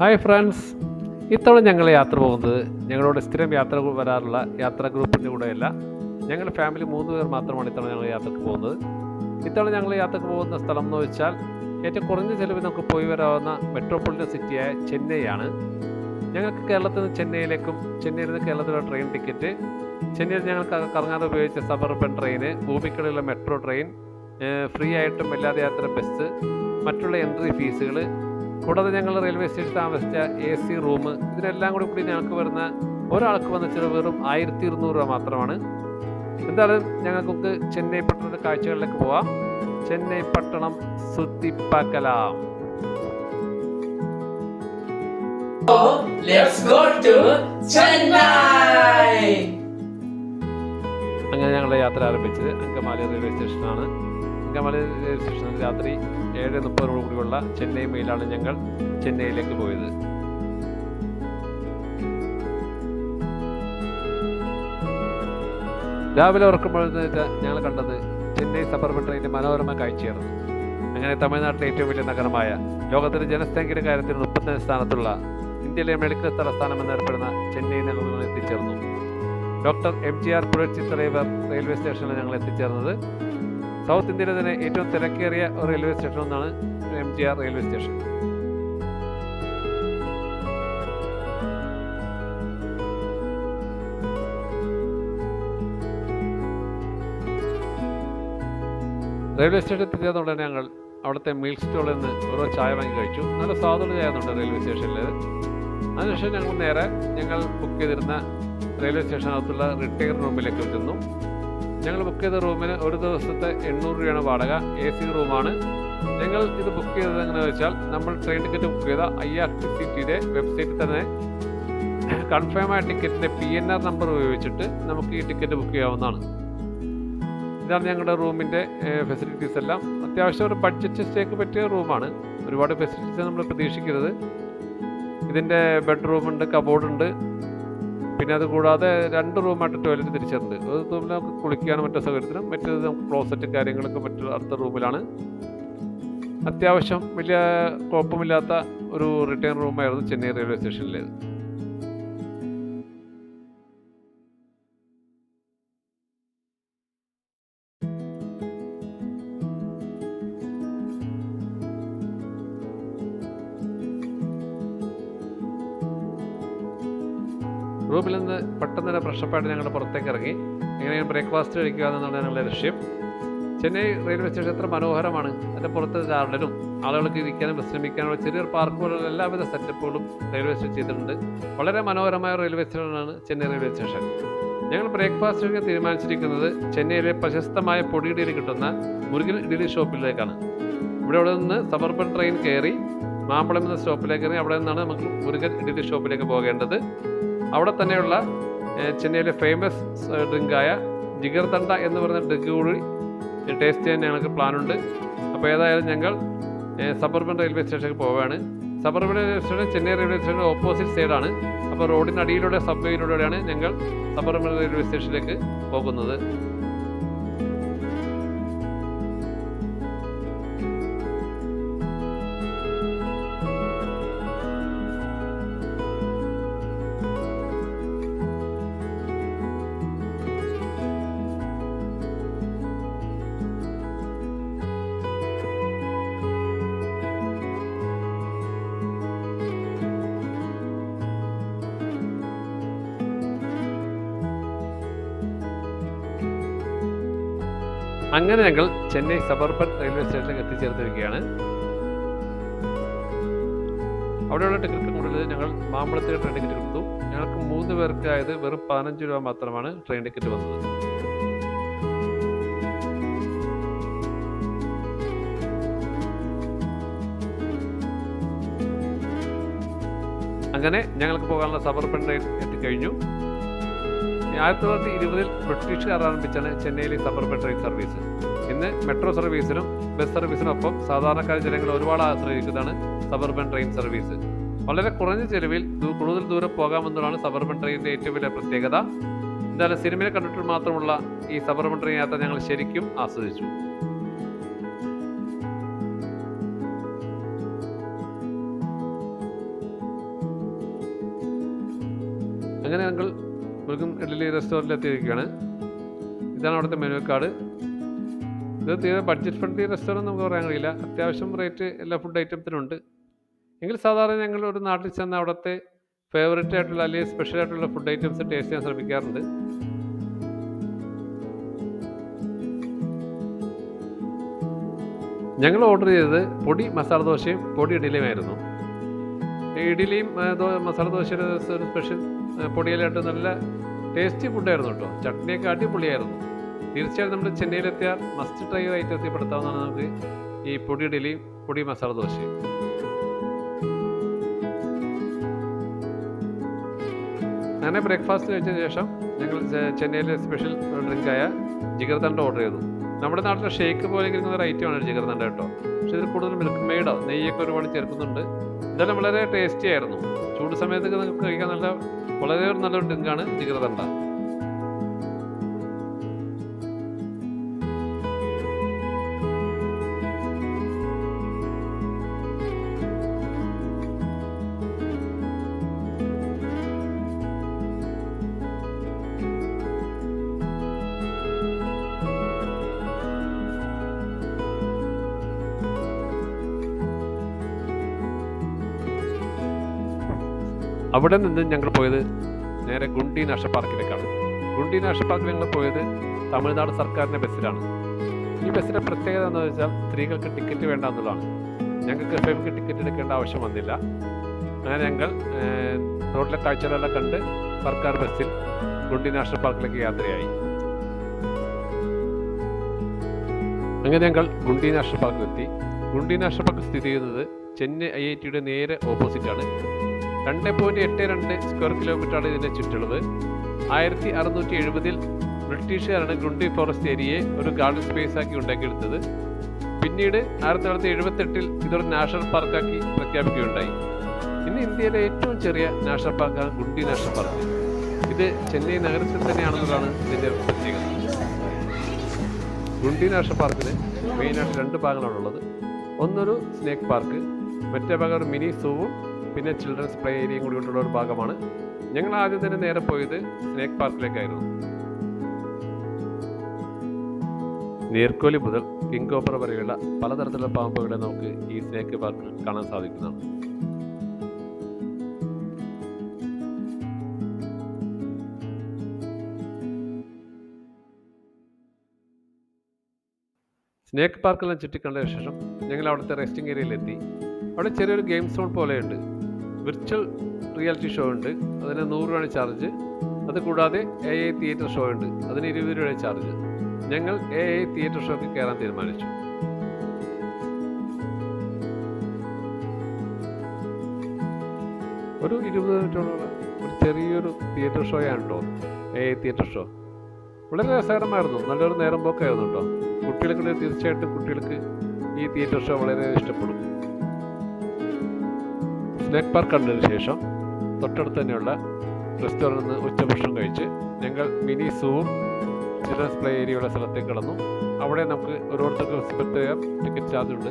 Hi friends ഇത്തവണ ഞങ്ങൾ യാത്ര പോകുന്നത് ഞങ്ങളോട് സ്ഥിരം യാത്ര വരാറുള്ള യാത്രാ ഗ്രൂപ്പിന്റെ കൂടെയല്ല. ഞങ്ങൾ ഫാമിലി മൂന്ന് പേർ മാത്രമാണ് ഇത്തവണ ഞങ്ങൾ യാത്രയ്ക്ക് പോകുന്നത്. ഇത്തവണ ഞങ്ങൾ യാത്രയ്ക്ക് പോകുന്ന സ്ഥലം എന്ന് വെച്ചാൽ ഏറ്റവും കുറഞ്ഞ ചിലവിൽ നമുക്ക് പോയി വരാവുന്ന മെട്രോപൊളിറ്റൻ സിറ്റിയായ ചെന്നൈയാണ്. ഞങ്ങൾക്ക് കേരളത്തിൽ നിന്ന് ചെന്നൈയിലേക്കും ചെന്നൈയിൽ നിന്ന് കേരളത്തിലുള്ള ട്രെയിൻ ടിക്കറ്റ് ചെന്നൈയിൽ ഞങ്ങൾക്ക് കറങ്ങാതെ ഉപയോഗിച്ച സബർബൻ ട്രെയിന് ഭൂമിക്കടയിലുള്ള മെട്രോ ട്രെയിൻ ഫ്രീ ആയിട്ടും എല്ലാതെ യാത്ര ബസ് മറ്റുള്ള എൻട്രി ഫീസുകൾ കൂടാതെ ഞങ്ങൾ റെയിൽവേ സ്റ്റേഷൻ താമസിച്ച എ സി റൂം ഇതിനെല്ലാം കൂടി കൂടി ഞങ്ങൾക്ക് വരുന്ന ഒരാൾക്ക് വന്ന ചിലവ് വെറും ആയിരത്തി ഇരുന്നൂറ് രൂപ മാത്രമാണ്. എന്തായാലും ഞങ്ങൾക്ക് ചെന്നൈ പട്ടണത്തെ കാഴ്ചകളിലേക്ക് പോവാം. ചെന്നൈ പട്ടണം സുത്തിപ്പാക്കലാം! അങ്ങനെ ഞങ്ങളുടെ യാത്ര ആരംഭിച്ചത് അങ്കമാലി റെയിൽവേ സ്റ്റേഷനാണ്. റെയിൽവേ സ്റ്റേഷനിൽ രാത്രി ഏഴ് മുപ്പതിനോട് കൂടിയുള്ള ചെന്നൈ മെയിലാണ് ഞങ്ങൾ ചെന്നൈയിലേക്ക് പോയത്. രാവിലെ ഉറക്കുമ്പോഴത്തെ ഞങ്ങൾ കണ്ടത് ചെന്നൈ സബർബൻ ട്രെയിനിന്റെ മനോരമ കാഴ്ചയായിരുന്നു. അങ്ങനെ തമിഴ്നാട്ടിലെ ഏറ്റവും വലിയ നഗരമായ ലോകത്തിലെ ജനസംഖ്യയുടെ കാര്യത്തിൽ മുപ്പത്തഞ്ച് സ്ഥാനത്തുള്ള ഇന്ത്യയിലെ മെഡിക്കൽ തലസ്ഥാനം എന്നറിയപ്പെടുന്ന ചെന്നൈ നഗരങ്ങളിൽ എത്തിച്ചേർന്നു. Doctor M G R Puratchi railway സ്റ്റേഷനിൽ ഞങ്ങൾ എത്തിച്ചേർന്നത് സൗത്ത് ഇന്ത്യയിലെ തന്നെ ഏറ്റവും തിരക്കേറിയ റെയിൽവേ സ്റ്റേഷൻ ഒന്നാണ് M G R railway station. Railway സ്റ്റേഷനിൽ തന്നെ ഞങ്ങൾ അവിടുത്തെ മീൽ സ്റ്റോളിൽ നിന്ന് ഓരോ ചായ വാങ്ങി കഴിച്ചു. നല്ല സ്വാദുള്ള ചായ റെയിൽവേ സ്റ്റേഷനിൽ. അതിനുശേഷം ഞങ്ങൾ നേരെ ഞങ്ങൾ ബുക്ക് ചെയ്തിരുന്ന റെയിൽവേ സ്റ്റേഷനകത്തുള്ള റിട്ടയർ റൂമിലേക്ക് ചെന്നു. ഞങ്ങൾ ബുക്ക് ചെയ്ത റൂമിന് ഒരു ദിവസത്തെ എണ്ണൂറ് രൂപയാണ് വാടക. എ സി റൂമാണ്. ഞങ്ങൾ ഇത് ബുക്ക് ചെയ്തത് എങ്ങനെയാണെന്ന് വെച്ചാൽ നമ്മൾ ട്രെയിൻ ടിക്കറ്റ് ബുക്ക് ചെയ്ത ഐ ആർ ടി സി ടിയുടെ വെബ്സൈറ്റിൽ തന്നെ കൺഫേം ആയ ടിക്കറ്റിന്റെ പി എൻ ആർ നമ്പർ ഉപയോഗിച്ചിട്ട് നമുക്ക് ഈ ടിക്കറ്റ് ബുക്ക് ചെയ്യാവുന്നതാണ്. ഇതാണ് ഞങ്ങളുടെ റൂമിന്റെ ഫെസിലിറ്റീസ് എല്ലാം. അത്യാവശ്യം ഒരു ബഡ്ജറ്റ് സ്റ്റേക്ക് പറ്റിയ റൂമാണ്. ഒരുപാട് ഫെസിലിറ്റീസ് നമ്മൾ പ്രതീക്ഷിക്കരുത് ഇതിന്റെ ബെഡ്റൂമുണ്ട് കബോർഡുണ്ട് പിന്നെ അത് കൂടാതെ രണ്ട് റൂമായിട്ട് ടോയ്ലറ്റ് തിരിച്ചിട്ടുണ്ട് ഒരു റൂമിൽ നമുക്ക് കുളിക്കാനും മറ്റു സൗകര്യത്തിനും മറ്റേത് ക്ലോസറ്റും കാര്യങ്ങളൊക്കെ മറ്റൊരു അടുത്ത റൂമിലാണ് അത്യാവശ്യം വലിയ കുഴപ്പമില്ലാത്ത ഒരു റിട്ടേൺ റൂമായിരുന്നു ചെന്നൈ റെയിൽവേ സ്റ്റേഷനിലേത് റൂമിൽ നിന്ന് പെട്ടെന്ന് തന്നെ ഫ്രഷപ്പായിട്ട് ഞങ്ങൾ പുറത്തേക്ക് ഇറങ്ങി. എങ്ങനെയാണ് ബ്രേക്ക്ഫാസ്റ്റ് കഴിക്കുക എന്നാണ് ഞങ്ങളുടെ ലക്ഷ്യം. ചെന്നൈ റെയിൽവേ സ്റ്റേഷൻ എത്ര മനോഹരമാണ്. അതിന്റെ പുറത്ത് ഗാർഡനും ആളുകൾക്ക് ഇരിക്കാനും വിശ്രമിക്കാനുള്ള ചെറിയൊരു പാർക്ക് പോലുള്ള എല്ലാവിധ സെറ്റപ്പുകളും റെയിൽവേ സ്റ്റേഷൻ ചെയ്തിട്ടുണ്ട്. വളരെ മനോഹരമായ റെയിൽവേ സ്റ്റേഷനാണ് ചെന്നൈ റെയിൽവേ സ്റ്റേഷൻ ഞങ്ങൾ ബ്രേക്ക്ഫാസ്റ്റ് കഴിക്കാൻ തീരുമാനിച്ചിരിക്കുന്നത് ചെന്നൈയിലെ പ്രശസ്തമായ പൊടിയിടയിൽ കിട്ടുന്ന മുരുകൻ ഇഡലി ഷോപ്പിലേക്കാണ് ഇവിടെ അവിടെ നിന്ന് സബർബൻ ട്രെയിൻ കയറി മാമ്പളം എന്ന സ്റ്റോപ്പിലേക്ക് കയറി അവിടെ നിന്നാണ് നമുക്ക് മുരുകൻ ഇഡലി ഷോപ്പിലേക്ക് പോകേണ്ടത്. അവിടെ തന്നെയുള്ള ചെന്നൈയിലെ ഫേമസ് ഡ്രിങ്കായ ജിഗർതണ്ട എന്ന് പറയുന്ന ഡ്രിങ്ക് കൂടി ടേസ്റ്റ് ചെയ്യാൻ ഞങ്ങൾക്ക് പ്ലാനുണ്ട് അപ്പോൾ ഏതായാലും ഞങ്ങൾ സബർബൻ റെയിൽവേ സ്റ്റേഷനിലേക്ക് പോവുകയാണ്. Suburban railway station Chennai railway station opposite സൈഡാണ് അപ്പോൾ റോഡിനടിയിലൂടെ സബ്വേയിലൂടെയാണ് ഞങ്ങൾ സബർബൻ റെയിൽവേ സ്റ്റേഷനിലേക്ക് പോകുന്നത്. അങ്ങനെ ഞങ്ങൾ ചെന്നൈ സബർബൻ റെയിൽവേ സ്റ്റേഷനിലേക്ക് എത്തിച്ചേർത്തിരിക്കുകയാണ്. അവിടെയുള്ള ടിക്കറ്റ് കൂടുതൽ ഞങ്ങൾ മാമ്പളത്തിൽ ട്രെയിൻ ടിക്കറ്റ് കൊടുത്തു ഞങ്ങൾക്ക് മൂന്ന് പേർക്കായത് വെറും പതിനഞ്ച് രൂപ മാത്രമാണ് ട്രെയിൻ ടിക്കറ്റ് വന്നത്. അങ്ങനെ ഞങ്ങൾക്ക് പോകാനുള്ള സബർബൻ ട്രെയിൻ എത്തിക്കഴിഞ്ഞു. ആയിരത്തി തൊള്ളായിരത്തി ഇരുപതിൽ ബ്രിട്ടീഷുകാർ ആരംഭിച്ചാണ് ചെന്നൈയിലെ സബർബൻ ട്രെയിൻ സർവീസ് ഇന്ന് മെട്രോ സർവീസിനും ബസ് സർവീസിനൊപ്പം സാധാരണക്കാർ ജനങ്ങൾ ഒരുപാട് ആശ്രയിക്കുന്നതാണ് സബർബൻ ട്രെയിൻ സർവീസ് വളരെ കുറഞ്ഞ ചെലവിൽ കൂടുതൽ ദൂരം പോകാമെന്നുള്ളതാണ് സബർബൻ ട്രെയിനിന്റെ ഏറ്റവും വലിയ പ്രത്യേകത. എന്തായാലും സിനിമയിൽ കണ്ടിട്ട് മാത്രമുള്ള ഈ സബർബൻ ട്രെയിൻ യാത്ര ഞങ്ങൾ ശരിക്കും ആസ്വദിച്ചു. അങ്ങനെ ഞങ്ങൾ മൃഗം ഇഡ്ഡലി റെസ്റ്റോറന്റിൽ എത്തിയിരിക്കുകയാണ്. ഇതാണ് അവിടുത്തെ മെനു കാർഡ് ഇത് തീരെ ബഡ്ജറ്റ് ഫ്രണ്ട്ലി റെസ്റ്റോറന്റ് നമുക്ക് പറയാൻ കഴിയില്ല. അത്യാവശ്യം റേറ്റ് എല്ലാ ഫുഡ് ഐറ്റംസിനും ഉണ്ട്. എങ്കിൽ സാധാരണ ഞങ്ങൾ ഒരു നാട്ടിൽ ചെന്ന് അവിടുത്തെ ഫേവറേറ്റ് ആയിട്ടുള്ള അല്ലെങ്കിൽ സ്പെഷ്യൽ ആയിട്ടുള്ള ഫുഡ് ഐറ്റംസ് ടേസ്റ്റ് ചെയ്യാൻ ശ്രമിക്കാറുണ്ട്. ഞങ്ങൾ ഓർഡർ ചെയ്തത് പൊടി മസാല ദോശയും പൊടി ഇഡലിയുമായിരുന്നു ദോ- മസാല ദോശയുടെ സ്പെഷ്യൽ പൊടിയിലായിട്ട് നല്ല ടേസ്റ്റി ഫുഡായിരുന്നു കേട്ടോ. ചട്നിയൊക്കെ അടിപൊളിയായിരുന്നു. തീർച്ചയായും നമ്മൾ ചെന്നൈയിലെത്തിയാൽ മസ്റ്റ് ട്രൈ ആയിട്ട് എത്തിപ്പെടുത്താവുന്നതാണ് നമുക്ക് ഈ പൊടി ഇഡ്ഡലിയും പൊടി മസാല ദോശയും. അങ്ങനെ ബ്രേക്ക്ഫാസ്റ്റ് കഴിച്ചതിന് ശേഷം ഞങ്ങൾ ചെന്നൈയിലെ സ്പെഷ്യൽ ഡ്രിങ്കായ ജിഗർദണ്ഡ ഓർഡർ ചെയ്തു. നമ്മുടെ നാട്ടിലെ ഷേക്ക് പോലെ ഒരു ആണ് ജിഗർദണ്ഡ കേട്ടോ. പക്ഷെ ഇതിൽ കൂടുതൽ മിൽക്ക് മെയ്ഡോ നെയ്യൊക്കെ ഒരുപാട് ചേർക്കുന്നുണ്ട്. ഇതെല്ലാം വളരെ ടേസ്റ്റി ആയിരുന്നു. ചൂട് സമയത്തൊക്കെ നിങ്ങൾക്ക് കഴിക്കാൻ നല്ല വളരെ നല്ലൊരു ഡ്രിങ്കാണ് ജിഗർദണ്ഡ അവിടെ നിന്ന് ഞങ്ങൾ പോയത് നേരെ ഗുണ്ടി നാഷണൽ പാർക്കിലേക്കാണ് ഗുണ്ടി നാഷണൽ പാർക്കിൽ ഞങ്ങൾ പോയത് തമിഴ്നാട് സർക്കാരിന്റെ ബസ്സിലാണ്. ഈ ബസ്സിന്റെ പ്രത്യേകത എന്ന് വെച്ചാൽ സ്ത്രീകൾക്ക് ടിക്കറ്റ് വേണ്ട എന്നുള്ളതാണ്. ഞങ്ങൾക്ക് ഫെമിക്ക് ടിക്കറ്റ് എടുക്കേണ്ട ആവശ്യം വന്നില്ല. അങ്ങനെ ഞങ്ങൾ റോഡിലെ കാഴ്ചകളെല്ലാം കണ്ട് സർക്കാർ ബസ്സിൽ ഗുണ്ടി നാഷണൽ പാർക്കിലേക്ക് യാത്രയായി. അങ്ങനെ ഞങ്ങൾ ഗുണ്ടി നാഷണൽ പാർക്കിലെത്തി ഗുണ്ടി നാഷണൽ പാർക്ക് സ്ഥിതി ചെയ്യുന്നത് ചെന്നൈ ഐ ഐ ടിയുടെ നേരെ ഓപ്പോസിറ്റാണ്. രണ്ട് പോയിന്റ് എട്ട് രണ്ട് സ്ക്വയർ കിലോമീറ്ററാണ് ഇതിന്റെ ചുറ്റളവ് ആയിരത്തി അറുന്നൂറ്റി എഴുപതിൽ ബ്രിട്ടീഷുകാരാണ് ഗുണ്ടി ഫോറസ്റ്റ് ഏരിയയെ ഒരു ഗാർഡൻ സ്പേസ് ആക്കി ഉണ്ടാക്കിയെടുത്തത്. പിന്നീട് ആയിരത്തി തൊള്ളായിരത്തി എഴുപത്തെട്ടിൽ ഇതൊരു നാഷണൽ പാർക്കാക്കി പ്രഖ്യാപിക്കുകയുണ്ടായി. ഇന്ന് ഇന്ത്യയിലെ ഏറ്റവും ചെറിയ നാഷണൽ പാർക്കാണ് ഗുണ്ടി നാഷണൽ പാർക്ക് ഇത് ചെന്നൈ നഗരത്തിൽ തന്നെയാണെന്നുള്ളതാണ് ഇതിന്റെ പ്രത്യേകത. ഗുണ്ടി നാഷണൽ പാർക്കിന് മെയിനായിട്ട് രണ്ട് ഭാഗങ്ങളാണുള്ളത്. ഒന്നൊരു സ്നേക്ക് പാർക്ക് മറ്റേ ഭാഗം ഒരു മിനി സൂവും പിന്നെ ചിൽഡ്രൻസ് പ്ലേ ഏരിയയും കൂടി കൊണ്ടുള്ള ഒരു ഭാഗമാണ്. ഞങ്ങൾ ആദ്യം തന്നെ നേരെ പോയത് സ്നേക്ക് പാർക്കിലേക്കായിരുന്നു നീർക്കോലി മുതൽ കിങ് കോപ്പർ വരെയുള്ള പലതരത്തിലുള്ള പാമ്പുകളെ നമുക്ക് ഈ സ്നേക്ക് പാർക്കിൽ കാണാൻ സാധിക്കുന്നതാണ്. സ്നേക്ക് പാർക്കെല്ലാം ചുറ്റിക്കണ്ട ശേഷം ഞങ്ങൾ അവിടുത്തെ റെസ്റ്റിംഗ് ഏരിയയിലെത്തി അവിടെ ചെറിയൊരു ഗെയിം സോൺ പോലെയുണ്ട്. വിർച്വൽ റിയാലിറ്റി ഷോ ഉണ്ട്. അതിന് നൂറ് രൂപയാണ് ചാർജ് അത് കൂടാതെ എ ഐ തിയേറ്റർ ഷോ ഉണ്ട്. അതിന് ഇരുപത് രൂപയുടെ ചാർജ് ഞങ്ങൾ എ ഐ തിയേറ്റർ ഷോക്ക് കയറാൻ തീരുമാനിച്ചു. ഒരു ഇരുപത് മിനിറ്റോളം ഒരു ചെറിയൊരു തിയേറ്റർ ഷോയാണ് കേട്ടോ എ തിയേറ്റർ ഷോ വളരെ രസകരമായിരുന്നു. നല്ലൊരു നേരം പോക്കായിരുന്നു കേട്ടോ. കുട്ടികൾക്ക് തീർച്ചയായിട്ടും കുട്ടികൾക്ക് ഈ തിയേറ്റർ ഷോ വളരെ ഇഷ്ടപ്പെടും. സ്നാക്ക് പാർക്ക് കണ്ടതിന് ശേഷം തൊട്ടടുത്ത് തന്നെയുള്ള റെസ്റ്റോറന്റിൽ നിന്ന് ഉച്ചഭക്ഷണം കഴിച്ച് ഞങ്ങൾ മിനി സൂവും ചിൽഡ്രൻസ് പ്ലേ ഏരിയയുള്ള സ്ഥലത്തേക്ക് കടന്നു. അവിടെ നമുക്ക് ഓരോരുത്തർക്ക് പ്രത്യേക ടിക്കറ്റ് ചാർജ് ഉണ്ട്.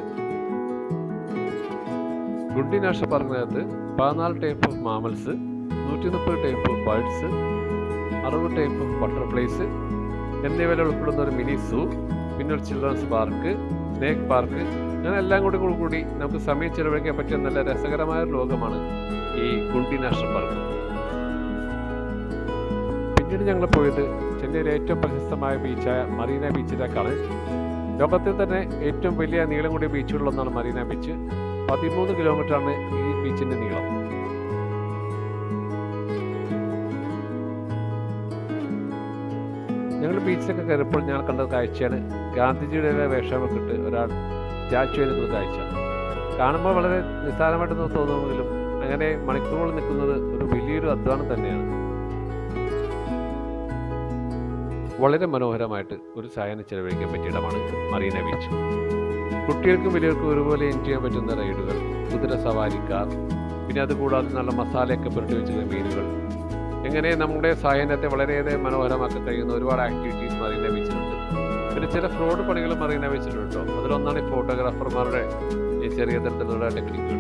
ഗുഡി നാഷണൽ പാർക്കിനകത്ത് പതിനാല് ടൈപ്പ് ഓഫ് മാമൽസ് നൂറ്റി മുപ്പത് ടൈപ്പ് ഓഫ് ബേർഡ്സ് അറുപത് ടൈപ്പ് ഓഫ് ബട്ടർഫ്ലൈസ് എന്നിവയിൽ ഉൾപ്പെടുന്ന ഒരു മിനി സൂ പിന്നെ ഒരു ചിൽഡ്രൻസ് പാർക്ക് സ്നേക്ക് പാർക്ക് അങ്ങനെ എല്ലാം കൂടി കൂടി നമുക്ക് സമയം ചെലവഴിക്കാൻ പറ്റിയ നല്ല രസകരമായ ഒരു ലോകമാണ് ഈ കുണ്ടി നാഷണൽ പാർക്ക്. പിന്നീട് ഞങ്ങൾ പോയത് ചെന്നൈയിലെ ഏറ്റവും പ്രശസ്തമായ ബീച്ചായ മറീന ബീച്ചിലേക്കാണ് ലോകത്തിൽ തന്നെ ഏറ്റവും വലിയ നീളം കൂടിയ ബീച്ചുകളിലൊന്നാണ് മറീന ബീച്ച് പതിമൂന്ന് കിലോമീറ്ററാണ് ഈ ബീച്ചിന്റെ നീളം. ഞങ്ങൾ ബീച്ചിലൊക്കെ കയറിയപ്പോൾ ഞാൻ കണ്ട കാഴ്ചയാണ് ഗാന്ധിജിയുടെ വേഷമൊക്കെ ഇട്ട് ഒരാൾ നിൽക്കുന്ന കാഴ്ച കാണുമ്പോൾ വളരെ നിസ്സാരമായിട്ട് തോന്നുമെങ്കിലും അങ്ങനെ മണിക്കൂറുകൾ നിൽക്കുന്നത് ഒരു വലിയൊരു അധ്വാനം തന്നെയാണ്. വളരെ മനോഹരമായിട്ട് ഒരു സായനം ചെലവഴിക്കാൻ പറ്റിയ ഇടമാണ് മറീന ബീച്ച്. കുട്ടികൾക്കും വലിയവർക്കും ഒരുപോലെ എൻജോയ് ചെയ്യാൻ പറ്റുന്ന റൈഡുകൾ കുതിര കാർ പിന്നെ അതുകൂടാതെ നല്ല മസാലയൊക്കെ പുരട്ടി വെച്ചിരുന്ന മീനുകൾ. എങ്ങനെ നമ്മുടെ സായനത്തെ വളരെയേറെ മനോഹരമാക്കി കഴിയുന്ന ഒരുപാട് ആക്ടിവിറ്റീസ് മറീന ബീച്ചിലുണ്ട് പിന്നെ ചില ഫ്രോഡ് പണികൾ അറിയാൻ വെച്ചിട്ടുണ്ട്. കേട്ടോ അതിലൊന്നാണ് ഈ ഫോട്ടോഗ്രാഫർമാരുടെ ഈ ചെറിയ തരത്തിലുള്ള ടെക്നിക്കുകൾ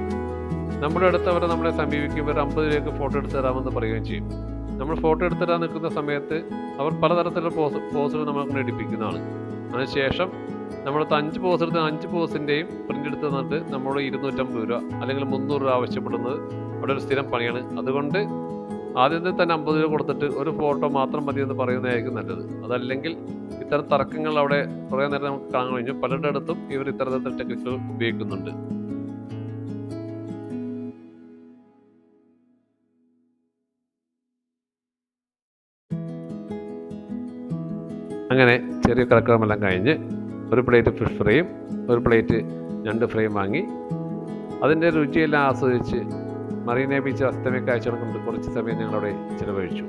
നമ്മുടെ അടുത്ത് അവരെ നമ്മളെ സമീപിക്കുമ്പോൾ അമ്പത് രൂപയ്ക്ക് ഫോട്ടോ എടുത്ത് തരാമെന്ന് പറയുകയും ചെയ്യും. നമ്മൾ ഫോട്ടോ എടുത്ത് തരാൻ നിൽക്കുന്ന സമയത്ത് അവർ പലതരത്തിലുള്ള പോസ് പോസുകൾ നമ്മളെ എടുപ്പിക്കുന്നതാണ്. അതിനുശേഷം നമ്മളത്ത് അഞ്ച് പോസ് എടുത്ത് അഞ്ച് പോസിന്റെയും പ്രിന്റ് എടുത്ത് തന്നിട്ട് നമ്മളോട് ഇരുന്നൂറ്റമ്പത് രൂപ അല്ലെങ്കിൽ മുന്നൂറ് രൂപ ആവശ്യപ്പെടുന്നത് അവിടെ ഒരു സ്ഥിരം പണിയാണ്. അതുകൊണ്ട് ആദ്യത്തെ തന്നെ അമ്പത് രൂപ കൊടുത്തിട്ട് ഒരു ഫോട്ടോ മാത്രം മതി എന്ന് പറയുന്നതായിരിക്കും നല്ലത്. അതല്ലെങ്കിൽ ഇത്തരം തർക്കങ്ങൾ അവിടെ കുറേ നേരം നമുക്ക് കാണാൻ കഴിഞ്ഞു. പലരുടെ അടുത്തും ഇവർ ഇത്തരത്തിലത്തെ ടെക്നിക്കുകൾ ഉപയോഗിക്കുന്നുണ്ട്. അങ്ങനെ ചെറിയ കറക്കമെല്ലാം കഴിഞ്ഞ് ഒരു പ്ലേറ്റ് ഫിഷ് ഫ്രൈയും ഒരു പ്ലേറ്റ് ഞണ്ട് ഫ്രൈയും വാങ്ങി. അതിന്റെ രുചിയെല്ലാം ആസ്വദിച്ച് മറീന ബീച്ചിൽ അസ്തമയ കാഴ്ചകൾ കൊണ്ട് കുറച്ച് സമയം ഞങ്ങളവിടെ ചിലവഴിച്ചു.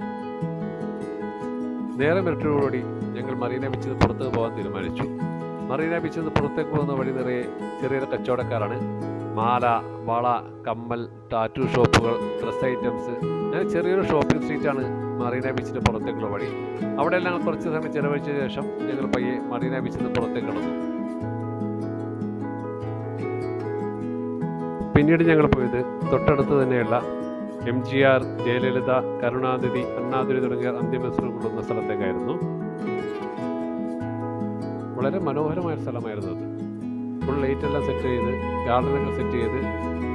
നേരെ മിനിറ്റോടുകൂടി ഞങ്ങൾ മറീന ബീച്ചിൽ നിന്ന് പുറത്തേക്ക് പോകാൻ തീരുമാനിച്ചു. മറീന ബീച്ചിൽ നിന്ന് പുറത്തേക്ക് പോകുന്ന വഴി നിറയെ ചെറിയ കച്ചവടക്കാരാണ്. മാല വള കമ്മൽ ടാറ്റു ഷോപ്പുകൾ ഡ്രസ് ഐറ്റംസ് അങ്ങനെ ചെറിയൊരു ഷോപ്പിംഗ് സ്ട്രീറ്റാണ് മറീന ബീച്ചിന്റെ പുറത്തേക്കുള്ള വഴി. അവിടെ എല്ലാം കുറച്ച് സമയം ചിലവഴിച്ച ശേഷം ഞങ്ങൾ പയ്യെ മറീന ബീച്ചിൽ നിന്ന് പുറത്തേക്ക് കടന്നു പിന്നീട് ഞങ്ങൾ പോയത് തൊട്ടടുത്ത് തന്നെയുള്ള M G R Jayalalitha Karunanidhi Annadurai തുടങ്ങിയ അന്ത്യമിശ്രം കൊള്ളുന്ന സ്ഥലത്തേക്കായിരുന്നു. വളരെ മനോഹരമായ സ്ഥലമായിരുന്നു അത്. ഫുൾ ലൈറ്റ് എല്ലാം സെറ്റ് ചെയ്ത് ഗാർഡനൊക്കെ സെറ്റ് ചെയ്ത്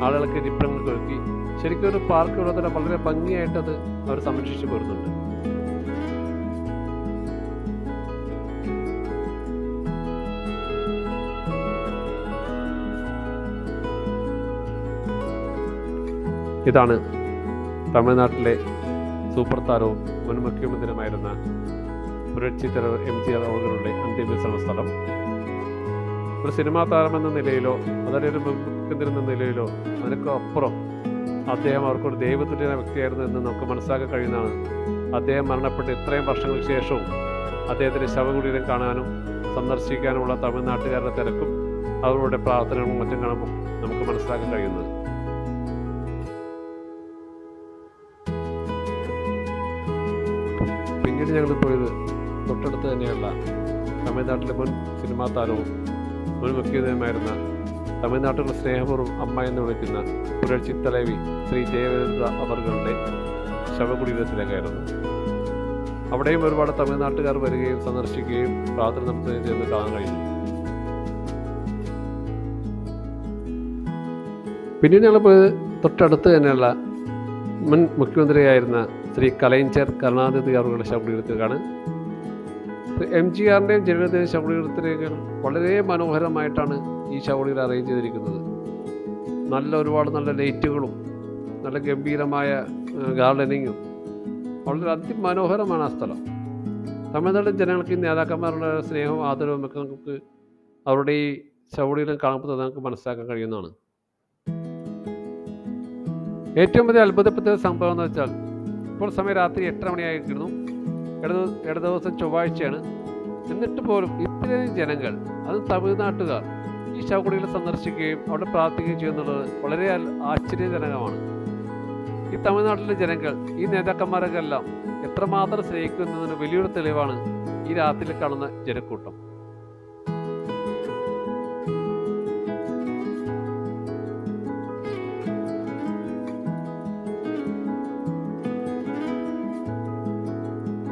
ആളുകൾക്ക് ഇരിപ്പിടങ്ങൾക്ക് ഒരുക്കി. ശരിക്കും ഒരു പാർക്ക് ഉള്ളതിനെ വളരെ ഭംഗിയായിട്ടത് അവർ സംരക്ഷിച്ചു പോരുന്നുണ്ട്. ഇതാണ് തമിഴ്നാട്ടിലെ സൂപ്പർ താരവും മുൻ മുഖ്യമന്ത്രിയുമായിരുന്ന പുരട്ചിത്ര എം ജി അവരുടെ അന്ത്യവിശ്രമ സ്ഥലം. ഒരു സിനിമാ താരമെന്ന നിലയിലോ അതല്ലെങ്കിൽ ഒരു മുഖ്യമന്ത്രി എന്ന നിലയിലോ അതിനൊക്കെ അപ്പുറം അദ്ദേഹം അവർക്കൊരു ദൈവതുല്യന വ്യക്തിയായിരുന്നു എന്ന് നമുക്ക് മനസ്സിലാക്കാൻ കഴിയുന്നതാണ്. അദ്ദേഹം മരണപ്പെട്ട് ഇത്രയും വർഷങ്ങൾക്ക് ശേഷവും അദ്ദേഹത്തിന്റെ ശവകുടീരം കാണാനും സന്ദർശിക്കാനുമുള്ള തമിഴ്നാട്ടുകാരുടെ തിരക്കും അവരുടെ പ്രാർത്ഥനകളും മറ്റും കാണുമ്പോൾ നമുക്ക് മനസ്സിലാക്കാൻ കഴിയുന്നത്. ഞങ്ങൾ പോയത് തൊട്ടടുത്ത് തന്നെയുള്ള തമിഴ്നാട്ടിലെ മുൻ സിനിമാ താരവും മുൻ മുഖ്യതയുമായിരുന്ന തമിഴ്നാട്ടിലെ സ്നേഹപൂർവം അമ്മ എന്ന് വിളിക്കുന്ന പുരൾച്ചി തലവി ശ്രീ ജയവരന്ദ അവറുകളുടെ ശവകുടീരത്തിലേക്കായിരുന്നു. അവിടെയും ഒരുപാട് തമിഴ്നാട്ടുകാർ വരികയും സന്ദർശിക്കുകയും പ്രാർത്ഥന നടത്തുകയും ചെയ്യുന്ന കാണാൻ കഴിഞ്ഞു. പിന്നീട് ഞങ്ങൾ തൊട്ടടുത്ത് തന്നെയുള്ള മുൻ മുഖ്യമന്ത്രിയായിരുന്ന ശ്രീ കലൈഞ്ചർ കരുണാനിധി അവരുടെ ശവകുടീരത്തിലേക്കാണ് എം ജി ആറിന്റെയും ജനതയുടെ ശവകുടീരത്തിലേക്കാൾ വളരെ മനോഹരമായിട്ടാണ് ഈ ശവകുടീരം അറേഞ്ച് ചെയ്തിരിക്കുന്നത്. നല്ല ഒരുപാട് നല്ല ലൈറ്റുകളും നല്ല ഗംഭീരമായ ഗാർഡനിങ്ങും വളരെ അതിമനോഹരമാണ് ആ സ്ഥലം. തമിഴ്നാട്ടിലെ ജനങ്ങൾക്ക് ഈ നേതാക്കന്മാരുടെ സ്നേഹവും ആദരവും ഒക്കെ നമുക്ക് അവരുടെ ഈ ശവകുടീരം കാണുമ്പോൾ നമുക്ക് മനസ്സിലാക്കാൻ കഴിയുന്നതാണ്. ഏറ്റവും വലിയ അത്ഭുതപ്പെട്ട സംഭവം എന്ന് വെച്ചാൽ ഇപ്പോൾ സമയം രാത്രി എട്ടര മണിയായിരിക്കുന്നു. ഇടതു ഇട ദിവസം ചൊവ്വാഴ്ചയാണ്. എന്നിട്ട് പോലും ഇത്രയും ജനങ്ങൾ അത് തമിഴ്നാട്ടുകാർ ഈ ശവകുടികൾ സന്ദർശിക്കുകയും അവിടെ പ്രാർത്ഥിക്കുകയും ചെയ്യുന്നുള്ളത് വളരെ ആശ്ചര്യജനകമാണ്. ഈ തമിഴ്നാട്ടിലെ ജനങ്ങൾ ഈ നേതാക്കന്മാരൊക്കെ എല്ലാം എത്രമാത്രം സ്നേഹിക്കുന്നതിന് വലിയൊരു തെളിവാണ് ഈ രാത്രിയിൽ കാണുന്ന ജനക്കൂട്ടം.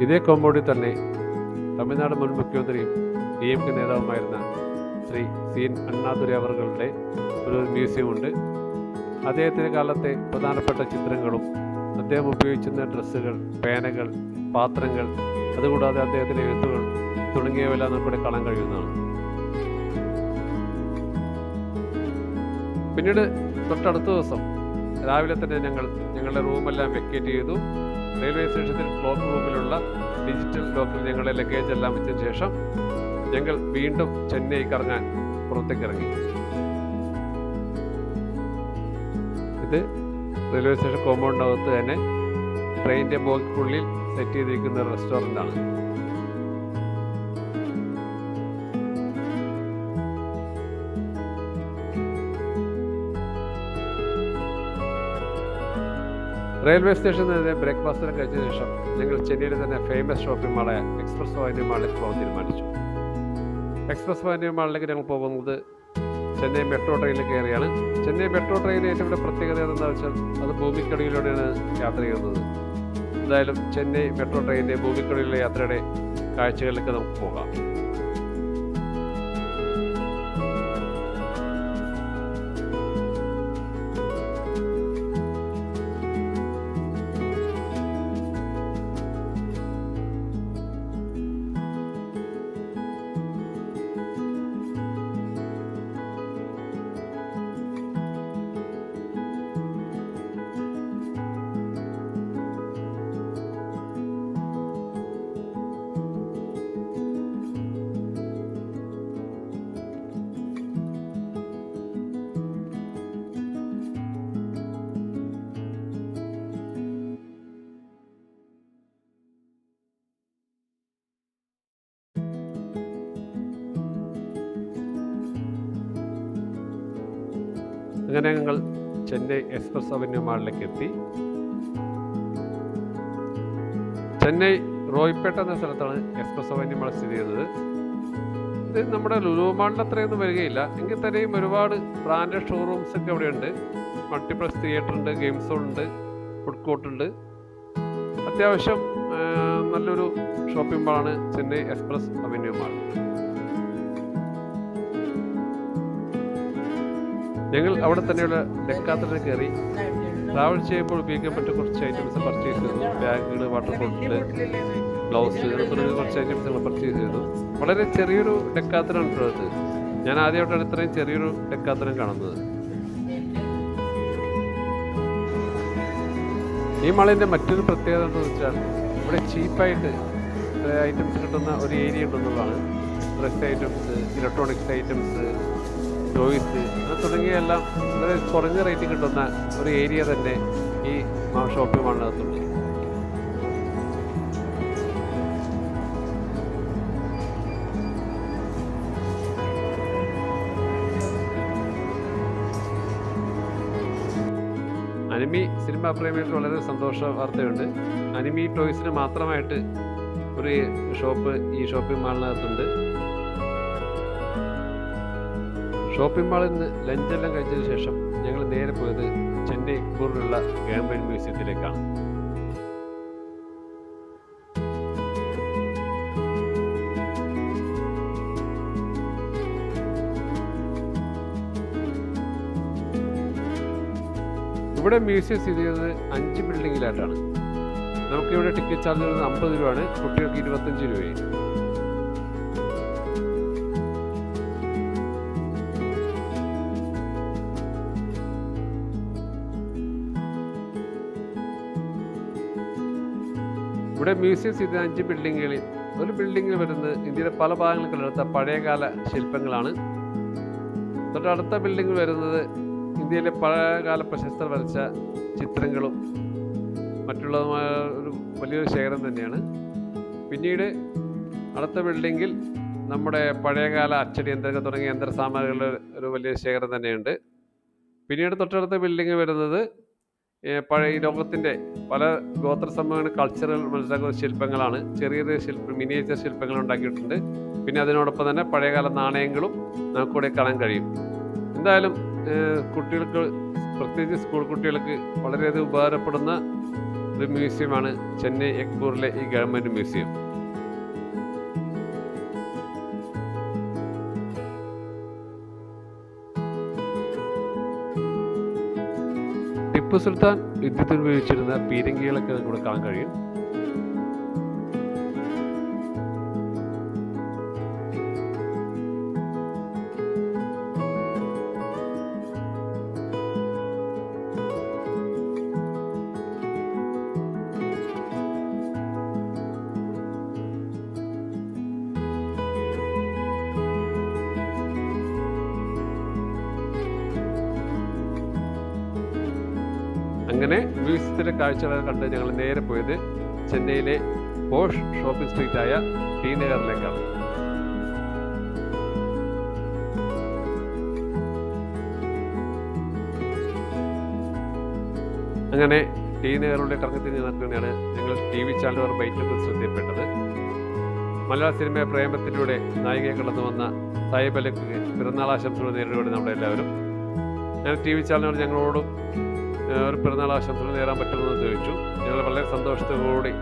ഇതേ കോമ്പൗണ്ടിൽ തന്നെ തമിഴ്നാട് മുൻ മുഖ്യമന്ത്രിയും ഡി എം കെ നേതാവുമായിരുന്ന ശ്രീ സി എൻ അണ്ണാതുരൈ അവറുകളുടെ ഒരു മ്യൂസിയമുണ്ട് അദ്ദേഹത്തിന്റെ കാലത്തെ പ്രധാനപ്പെട്ട ചിത്രങ്ങളും അദ്ദേഹം ഉപയോഗിച്ചിരുന്ന ഡ്രസ്സുകൾ പേനകൾ പാത്രങ്ങൾ അതുകൂടാതെ അദ്ദേഹത്തിന്റെ എഴുത്തുകൾ തുടങ്ങിയവയെല്ലാം നമുക്കിവിടെ കാണാൻ കഴിയുന്നതാണ്. പിന്നീട് തൊട്ടടുത്ത ദിവസം രാവിലെ തന്നെ ഞങ്ങൾ ഞങ്ങളുടെ റൂമെല്ലാം വെക്കേറ്റ് ചെയ്തു. റെയിൽവേ സ്റ്റേഷനിൽ ക്ലോക്ക് റൂമിലുള്ള ഡിജിറ്റൽ ലോക്കിൽ ഞങ്ങളുടെ ലഗേജ് എല്ലാം വെച്ച ശേഷം ഞങ്ങൾ വീണ്ടും ചെന്നൈ കറങ്ങാൻ പുറത്തേക്ക് ഇറങ്ങി. ഇത് റെയിൽവേ സ്റ്റേഷൻ കോമ്പൗണ്ടിനകത്ത് തന്നെ ട്രെയിനിന്റെ ബോഗിക്കുള്ളിൽ സെറ്റ് ചെയ്തിരിക്കുന്ന റെസ്റ്റോറന്റ് ആണ്. റെയിൽവേ സ്റ്റേഷനിൽ നിന്ന് ബ്രേക്ക്ഫാസ്റ്റിനും കഴിച്ച ശേഷം ഞങ്ങൾ ചെന്നൈയിലെ തന്നെ ഫേമസ് ഷോപ്പിംഗ് മാളായ എക്സ്പ്രസ് വാനിയ മാളിലേക്ക് പോകാൻ തീരുമാനിച്ചു. എക്സ്പ്രസ് വാനിയ മാളിലേക്ക് ഞങ്ങൾ പോകുന്നത് ചെന്നൈ മെട്രോ ട്രെയിനിൽ കയറിയാണ്. ചെന്നൈ മെട്രോ ട്രെയിനിൽ ഏറ്റവും വലിയ പ്രത്യേകത എന്താണെന്ന് വെച്ചാൽ അത് ഭൂമിക്കടിയിലൂടെയാണ് യാത്ര ചെയ്യുന്നത്. എന്തായാലും ചെന്നൈ മെട്രോ ട്രെയിനിന്റെ ഭൂമിക്കടിയിലെ യാത്രയുടെ കാഴ്ചകളിലേക്ക് നമുക്ക് പോകാം. അങ്ങനെ ഞങ്ങൾ ചെന്നൈ എക്സ്പ്രസ് അവന്യൂ മാളിലേക്ക് എത്തി. ചെന്നൈ റോയ്പേട്ട എന്ന സ്ഥലത്താണ് എക്സ്പ്രസ് അവന്യൂ മാൾ സ്ഥിതി ചെയ്യുന്നത് ഇത് നമ്മുടെ ലുലു അത്രയൊന്നും വരികയില്ല. എങ്കിൽ തന്നെയും ഒരുപാട് ബ്രാൻഡഡ് ഷോറൂംസ് ഒക്കെ അവിടെയുണ്ട്. മൾട്ടിപ്ലക്സ് തിയേറ്റർ ഉണ്ട് ഗെയിം സോൺ ഉണ്ട് ഫുഡ് കോർട്ട് ഉണ്ട്. അത്യാവശ്യം നല്ലൊരു ഷോപ്പിംഗ് മാളാണ് ചെന്നൈ എക്സ്പ്രസ് അവന്യൂ മാൾ. ഞങ്ങൾ അവിടെ തന്നെയുള്ള ഡെക്കാത്തലിൽ കയറി ട്രാവൽ ചെയ്യുമ്പോൾ ഉപയോഗിക്കാൻ പറ്റിയ കുറച്ച് ഐറ്റംസ് പർച്ചേസ് ചെയ്തു. ബാഗുകൾ വാട്ടർ ബോട്ടിൽ ഗ്ലൗസ് തുടങ്ങിയ കുറച്ച് ഐറ്റംസ് ഞങ്ങൾ പർച്ചേസ് ചെയ്തു. വളരെ ചെറിയൊരു ഡെക്കാത്തലാണ് കേട്ടോ ഞാൻ ആദ്യമായിട്ടാണ് ഇത്രയും ചെറിയൊരു ഡെക്കാത്തനം കാണുന്നത്. ഈ മളിന്റെ മറ്റൊരു പ്രത്യേകത എന്താണെന്ന് വെച്ചാൽ ഇവിടെ ചീപ്പായിട്ട് ഐറ്റംസ് കിട്ടുന്ന ഒരു area ഉണ്ടെന്നുള്ളതാണ്. Dress items electronics items toys അങ്ങനെ തുടങ്ങിയ എല്ലാം വളരെ കുറഞ്ഞ റേറ്റ് കിട്ടുന്ന ഒരു ഏരിയ തന്നെ ഈ ഷോപ്പിംഗ് മാളിനകത്തുണ്ട്. അനിമി സിനിമ പ്രേമികൾക്ക് വളരെ സന്തോഷ വാർത്തയുണ്ട്. അനിമി ടോയ്സിന് മാത്രമായിട്ട് ഒരു ഷോപ്പ് ഈ ഷോപ്പിംഗ് മാളിനകത്തുണ്ട്. ഷോപ്പിംഗ് മാളിൽ നിന്ന് ലഞ്ചെല്ലാം കഴിച്ചതിന് ശേഷം ഞങ്ങൾ നേരെ പോയത് ചെന്നൈ ഇക്കൂറിലുള്ള ഗാംബൈൻ മ്യൂസിയത്തിലേക്കാണ് ഇവിടെ മ്യൂസിയം സ്ഥിതി ചെയ്യുന്നത് അഞ്ച് ബിൽഡിങ്ങിലായിട്ടാണ് നമുക്കിവിടെ ടിക്കറ്റ് ചാർജ് വരുന്നത് അമ്പത് രൂപയാണ്. കുട്ടികൾക്ക് ഇരുപത്തഞ്ച് രൂപയും. ഇവിടെ മ്യൂസിയം സ്ഥിതി അഞ്ച് ബിൽഡിങ്ങുകളിൽ ഒരു ബിൽഡിങ്ങിൽ വരുന്നത് ഇന്ത്യയുടെ പല ഭാഗങ്ങളിൽ കണ്ടെടുത്ത പഴയകാല ശില്പങ്ങളാണ്. തൊട്ടടുത്ത ബിൽഡിംഗ് വരുന്നത് ഇന്ത്യയിലെ പഴയകാല പ്രശസ്തർ വരച്ച ചിത്രങ്ങളും മറ്റുള്ളതുമായ ഒരു വലിയൊരു ശേഖരം തന്നെയാണ്. പിന്നീട് അടുത്ത ബിൽഡിങ്ങിൽ നമ്മുടെ പഴയകാല അച്ചടി യന്ത്രങ്ങൾ തുടങ്ങിയ യന്ത്ര സാമഗ്രികളുടെ ഒരു വലിയ ശേഖരം തന്നെയുണ്ട്. പിന്നീട് തൊട്ടടുത്ത ബിൽഡിംഗ് വരുന്നത് പഴയ ലോകത്തിന്റെ പല ഗോത്ര സംഭവങ്ങൾ കൾച്ചറൽ മനസ്സിലാക്കുന്ന ശില്പങ്ങളാണ്. ചെറിയ ചെറിയ ശില്പ മിനിയേച്ചർ ശില്പങ്ങൾ ഉണ്ടാക്കിയിട്ടുണ്ട്. പിന്നെ അതിനോടൊപ്പം തന്നെ പഴയകാല നാണയങ്ങളും നമുക്കിവിടെ കാണാൻ കഴിയും. എന്തായാലും കുട്ടികൾക്ക് പ്രത്യേകിച്ച് സ്കൂൾ കുട്ടികൾക്ക് വളരെയധികം ഉപകാരപ്പെടുന്ന ഒരു മ്യൂസിയമാണ് ചെന്നൈ എഗ്ബൂറിലെ ഈ ഗവൺമെന്റ് മ്യൂസിയം ടിപ്പു സുൽത്താൻ യുദ്ധത്തിൽ ഉപയോഗിച്ചിരുന്ന പീരങ്കികളൊക്കെ നമുക്ക് കാണാൻ കഴിയും. അങ്ങനെ കാഴ്ചകളാണ് കണ്ട് ഞങ്ങൾ നേരെ പോയത് ചെന്നൈയിലെ പോഷ് ഷോപ്പിംഗ് സ്ട്രീറ്റായ ടി നഗറിലേക്കാണ് അങ്ങനെ ടി നഗറിലൂടെ കറങ്ങിത്തിരിഞ്ഞ് നടക്കുകയാണ് ഞങ്ങൾ ടി വി ചാനലുകാർ ബൈറ്റൊക്കെ ശ്രദ്ധയിൽപ്പെട്ടത്. മലയാള സിനിമ പ്രേമത്തിലൂടെ നായികയെ കടന്നു വന്ന സായിബ് പിറന്നാൾ ആശംസകൾ നേരിടുകയാണ് നമ്മളെല്ലാവരും ഞാൻ ടി വി ചാനലുകാർ ഞങ്ങളോടും ഒരു പിറന്നാൾ ആശംസകൾ നേരാൻ പറ്റുമെന്ന് ചോദിച്ചു. ഞങ്ങൾ വളരെ സന്തോഷത്തോടുകൂടി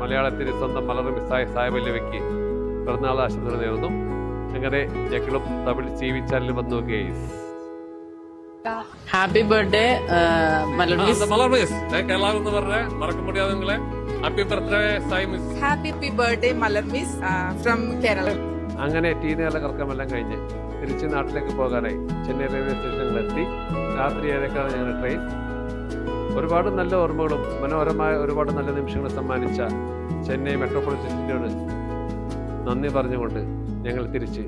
മലയാളത്തിന് സ്വന്തം മലർ മിസ്സായ സായബല്യവയ്ക്ക് പിറന്നാൾ ആശംസകൾ നേർന്നു അങ്ങനെ ഞങ്ങളും തമിഴ് ടി വി ചാനലിൽ വന്നു guys happy birthday Malar miss. Malar miss? Keralam എന്ന് പറഞ്ഞ മറക്ക മുടിയാതെ നിങ്ങളെ. Happy birthday Sai miss. Happy birthday Miss uh, from Kerala. അങ്ങനെ ടീനേല കറക്കമെല്ലാം കഴിഞ്ഞ് തിരിച്ച് നാട്ടിലേക്ക് പോകാനായി. ചെന്നൈ റെയിൽവേ സ്റ്റേഷനിലെത്തി. രാത്രി ഏഴേക്കാണ് ഞങ്ങളുടെ ട്രെയിൻ. ഒരുപാട് നല്ല ഓർമ്മകളും മനോഹരമായ ഒരുപാട് നല്ല നിമിഷങ്ങൾ സമ്മാനിച്ച ചെന്നൈ മെട്രോപൊളിറ്റൻ സിറ്റിയോട് നന്ദി പറഞ്ഞുകൊണ്ട് ഞങ്ങൾ തിരിച്ച്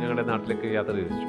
ഞങ്ങളുടെ നാട്ടിലേക്ക് യാത്ര തിരിച്ചു.